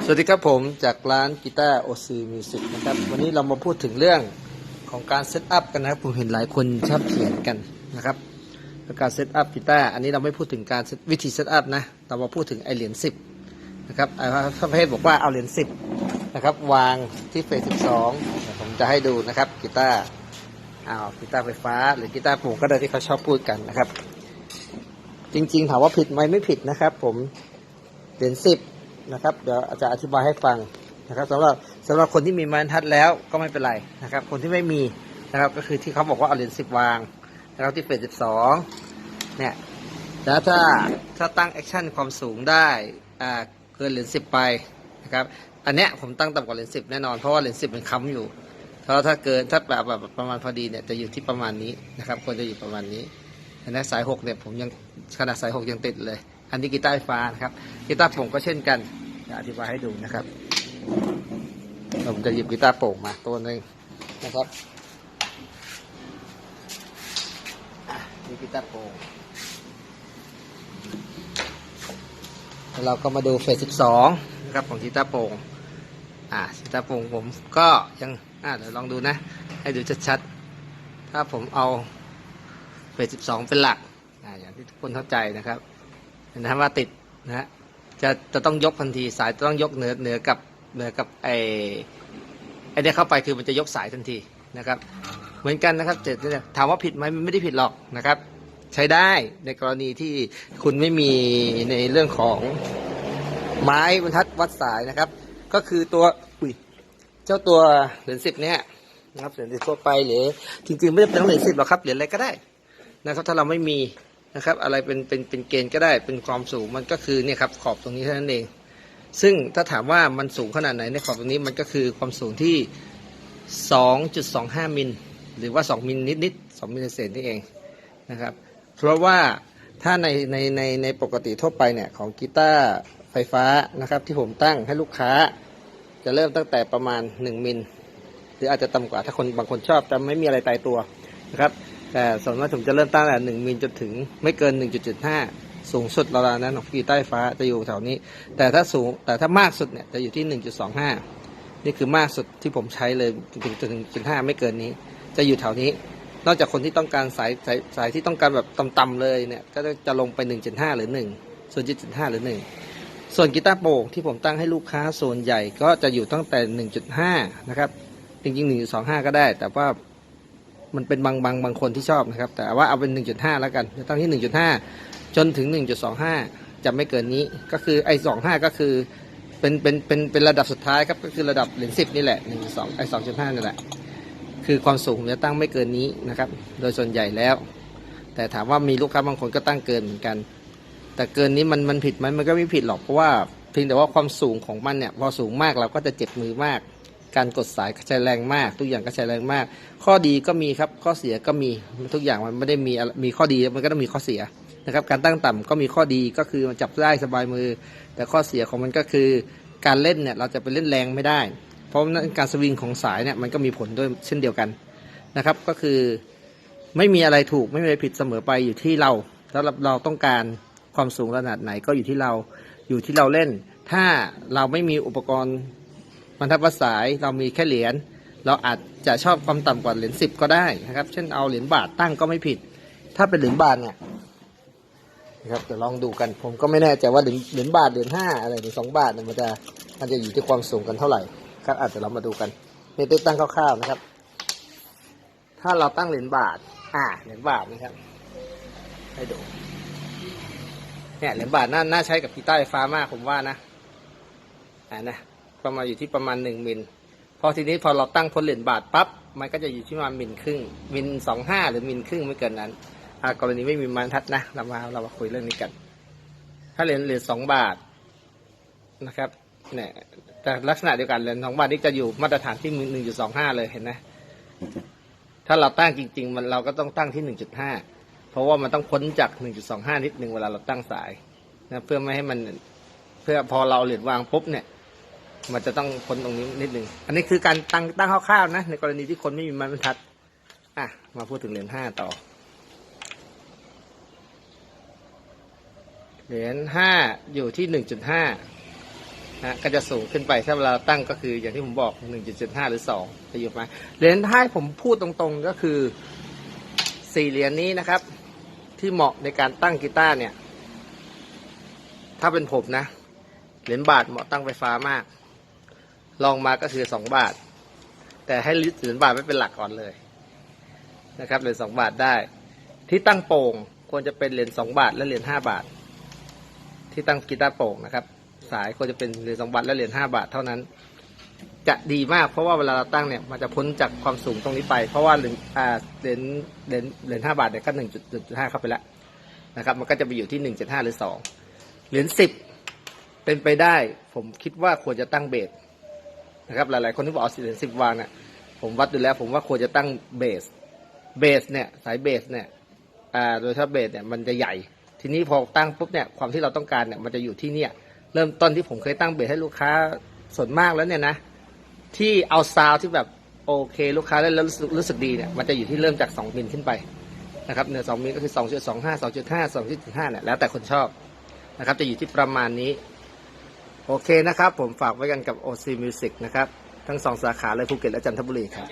สวัสดีครับผมจากร้านกีตาร์โอซีมิวสิกนะครับ วันนี้เรามาพูดถึงเรื่องของการเซตอัพกันนะครับ ผมเห็นหลายคนชอบเขียนกันนะครับการเซตอัพกีตาร์อันนี้เราไม่พูดถึงการวิธีเซตอัพนะเรามาพูดถึงไอเหรียญสิบนะครับไอ้ประเภทบอกว่าเอาเหรียญสิบนะครับ วางที่เฟสสิบสองผมจะให้ดูนะครับกีตาร์เอากีตาร์ไฟฟ้า หรือกีตาร์โปร่งก็ได้ที่เขาชอบพูดกันนะครับ จริง ๆ ถามว่าผิดไหมไม่ผิดนะครับ ผมเหรียญสิบ นะครับเดี๋ยวอาจารย์อธิบายให้ฟังนะครับสำหรับสำหรับคนที่มีไม้บรรทัดแล้วก็ไม่เป็นไรนะครับ คนที่ไม่มีนะครับก็คือที่เขาบอกว่าเอาเหรียญสิบวางนะครับที่เฟสสิบสองเนี่ยแล้วถ้าถ้าตั้งแอคชั่นความสูงได้อ่าเกินเหรียญสิบไปนะครับอันเนี้ยผมตั้งต่ำกว่าเหรียญสิบแน่นอนเพราะว่าเหรียญสิบมันค้ำอยู่เพราะถ้าเกินถ้าแบบแบบประมาณพอดีเนี่ยจะอยู่ที่ประมาณนี้นะครับควรจะอยู่ประมาณนี้อันนี้สายหกเนี่ยผมยังขนาดสายหกยังติดเลย อันนี้กีตาร์ไฟฟ้านะครับกีตาร์โปร่งก็เช่นกันจะอธิบายให้ดูนะครับผมจะหยิบกีตาร์โปร่งมาตัวหนึ่งนะครับอะนี่กีตาร์โปร่งแล้วเราก็มาดูเฟสสิบสองนะครับของกีตาร์โปร่งอ่ากีตาร์โปร่งผมก็ยังอ่าเดี๋ยวลองดูนะ ให้ดูชัดๆถ้าผมเอาเฟส12เป็นหลักอ่าอย่างที่ทุกคนเข้าใจนะครับ นะว่าติดนะฮะจะจะต้องยกทันทีสายจะต้องยกเหนือเหนือกับเหนือกับไอไอเนี้ยเข้าไปคือมันจะยกสายทันทีนะครับ เหมือนกันนะครับเจ็ดเนี่ยถามว่าผิดไหมไม่ได้ผิดหรอกนะครับ ใช้ได้ในกรณีที่คุณไม่มีในเรื่องของไม้บรรทัดวัดสายนะครับ ก็คือตัวอุ้ยเจ้าตัวเหรียญสิบเนี่ยนะครับเหรียญสิบทั่วไปหรือจริงๆไม่ได้เป็นต้องเหรียญสิบหรอกครับเหรียญอะไรก็ได้นะครับ ถ้าเราไม่มี นะครับ อะไรเป็นเป็นเป็นเกณฑ์ก็ได้เป็นความสูงมันก็คือเนี่ยครับขอบตรงนี้เท่านั้นเอง ซึ่งถ้าถามว่ามันสูงขนาดไหนในขอบตรงนี้มันก็คือความสูงที่ 2.25มิลหรือว่า 2มิลนิดนิดๆ2มิลเศษนี่เองนะครับ เพราะว่าถ้าในในในในปกติทั่วไปเนี่ยของกีตาร์ไฟฟ้านะครับ ที่ผมตั้งให้ลูกค้า จะเริ่มตั้งแต่ประมาณ 1 มิลหรืออาจจะต่ำกว่าถ้าคนบางคนชอบแต่ไม่มีอะไรตายตัวนะครับ แต่ส่วนมากผมจะเริ่มตั้งแต่หนึ่งมิลจนถึงไม่เกิน 1.75 สูงสุดราวๆนั้นของกีใตาร์ไฟฟ้าจะอยู่แถวนี้ แต่ถ้าสูงแต่ถ้ามากสุดเนี่ยจะอยู่ที่ 1.25 นี่คือมากสุดที่ผมใช้เลยถึงถึงจุดห้าไม่เกินนี้ จะอยู่แถวนี้ นอกจากคนที่ต้องการสายสายสายที่ต้องการแบบต่ำๆเลยเนี่ยก็จะลงไป 1.5 หรือ 1 ส่วน1.5หรือ 1 ส่วนกีตาร์โปร่งที่ผมตั้งให้ลูกค้าส่วนใหญ่ก็จะอยู่ตั้งแต่ 1.5 นะครับจริงๆ1.25 ก็ได้ แต่ว่า มันเป็นบางบางบางคนที่ชอบนะครับ แต่ว่าเอาเป็น 1.5 แล้วกันจะตั้งที่ 1.5 จนถึง 1.25 จะไม่เกินนี้ ก็คือไอ้25 ก็คือเป็นเป็นเป็นเป็นระดับสุดท้ายครับ ก็คือระดับเหรียญ10นี่แหละ1 2ไอ้2.5นี่แหละ คือความสูงจะตั้งไม่เกินนี้นะครับ โดยส่วนใหญ่แล้ว แต่ถามว่ามีลูกค้าบางคนก็ตั้งเกินเหมือนกัน แต่เกินนี้มันมันผิดไหมมันก็ไม่ผิดหรอกเพราะว่าเพียงแต่ว่าความสูงของมันเนี่ยพอสูงมากเราก็จะเจ็บมือมาก การกดสายก็ใช้แรงมาก ทุกอย่างก็ใช้แรงมาก ข้อดีก็มีครับข้อเสียก็มีทุกอย่างมันไม่ได้มีมีข้อดีมันก็ต้องมีข้อเสียนะครับการตั้งต่ำก็มีข้อดีก็คือมันจับได้สบายมือ แต่ข้อเสียของมันก็คือการเล่นเนี่ยเราจะไปเล่นแรงไม่ได้ เพราะนั้นการสวิงของสายเนี่ยมันก็มีผลด้วยเช่นเดียวกันนะครับ ก็คือไม่มีอะไรถูกไม่มีอะไรผิดเสมอไปอยู่ที่เรา แล้วเราเราต้องการความสูงขนาดไหนก็อยู่ที่เราอยู่ที่เราเล่น ถ้าเราไม่มีอุปกรณ์ บรรทัดวัดสายเรามีแค่เหรียญเราอาจจะชอบความต่ำกว่าเหรียญสิบก็ได้นะครับ เช่นเอาเหรียญบาทตั้งก็ไม่ผิด ถ้าเป็นเหรียญบาทเนี่ยนะครับเดี๋ยวลองดูกันผมก็ไม่แน่ใจว่าเหรียญเหรียญบาทเหรียญห้าอะไรหรียญสองบาทเนี่ยมันจะมันจะอยู่ที่ความสูงกันเท่าไหร่ครับอาจจะเรามาดูกันนี่ตัวตั้งคร่าวๆนะครับ ถ้าเราตั้งเหรียญบาท อ่าเหรียญบาทนะครับ ให้ดูเนี่ยเหรียญบาทน่าน่าใช้กับกีตาร์ไฟฟ้ามากผมว่านะอ่านะ ประมาณอยู่ที่ประมาณหนึ่งมิลพอทีนี้พอเราตั้งพ้นเหรียญบาทปั๊บมันก็จะอยู่ที่ประมาณมิลครึ่งมิลสองห้าหรือมิลครึ่งไม่เกินนั้นกรณีไม่มีบรรทัดนะเรามาเรามาคุยเรื่องนี้กัน ถ้าเหรียญเหรียญสองบาทนะครับเนี่ยแต่ลักษณะเดียวกันเหรียญสองบาทนี่จะอยู่มาตรฐานที่หนึ่งจุดสองห้าเลยเห็นไหมถ้าเราตั้งจริง ๆ มันเราก็ต้องตั้งที่หนึ่งจุดห้าเพราะว่ามันต้องพ้นจากหนึ่งจุดสองห้านิดหนึ่งเวลาเราตั้งสายนะเพื่อไม่ให้มันเพื่อพอเราเหรียญวางปุ๊บเนี่ย มันจะต้องพ้นตรงนี้นิดหนึ่งอันนี้คือการตั้งตั้งคร่าวๆนะ ในกรณีที่คนไม่มีไม้บรรทัด อะ มาพูดถึงเหรียญห้าต่อ เหรียญห้าอยู่ที่หนึ่งจุดห้านะก็จะสูงขึ้นไปถ้าเวลาตั้งก็คืออย่างที่ผมบอก1.75หรือ2จะอยู่ประมาเหรียญถ้าผมพูดตรงๆก็คือ4เหรียญนี้นะครับ ที่เหมาะในการตั้งกีตาร์เนี่ย ถ้าเป็นผมนะ เหรียญบาทเหมาะตั้งไฟฟ้ามาก ลองมาก็คือ2บาท แต่ให้เหรียญบาทไม่เป็นหลักก่อนเลยนะครับเหรียญ2บาทได้ ที่ตั้งโป่งควรจะเป็นเหรียญ2บาท และเหรียญ5บาท ที่ตั้งกีตาร์โป่งนะครับ สายควรจะเป็นเหรียญ2บาทและเหรียญ5บาทเท่านั้น จะดีมากเพราะว่าเวลาเราตั้งเนี่ยมันจะพ้นจากความสูงตรงนี้ไป เพราะว่าเหรียญอ่าเหรียญเหรียญเหรียญ5บาทเนี่ยก็1.5เข้าไปแล้วนะครับ มันก็จะไปอยู่ที่1.5หรือ2เหรียญ10เป็นไปได้ผมคิดว่าควรจะตั้งเบส นะครับหลายๆคนที่บอกเอาเหรียญ10วางเนี่ยผมวัดดูแล้วผมว่าควรจะตั้งเบสเบสเนี่ยสายเบสเนี่ยอ่าโดยเฉพาะเบสเนี่ยมันจะใหญ่ ทีนี้พอตั้งปุ๊บเนี่ยความที่เราต้องการเนี่ยมันจะอยู่ที่เนี่ยเริ่มต้นที่ผมเคยตั้งเบสให้ลูกค้าส่วนมากแล้วเนี่ยนะที่เอาซาวที่แบบโอเค ลูกค้าได้แล้วรู้สึกรู้สึกดีเนี่ยมันจะอยู่ที่เริ่มจาก 2 มิลขึ้นไปนะครับเนี่ยสมิลก็คือ 2.25 2.5 2.5เนี่ยแล้วแต่คนชอบนะครับจะอยู่ที่ประมาณนี้ โอเคนะครับ ผมฝากไว้กันกับ OC Music นะครับ ทั้งสองสาขาเลยภูเก็ตและจันทบุรีครับ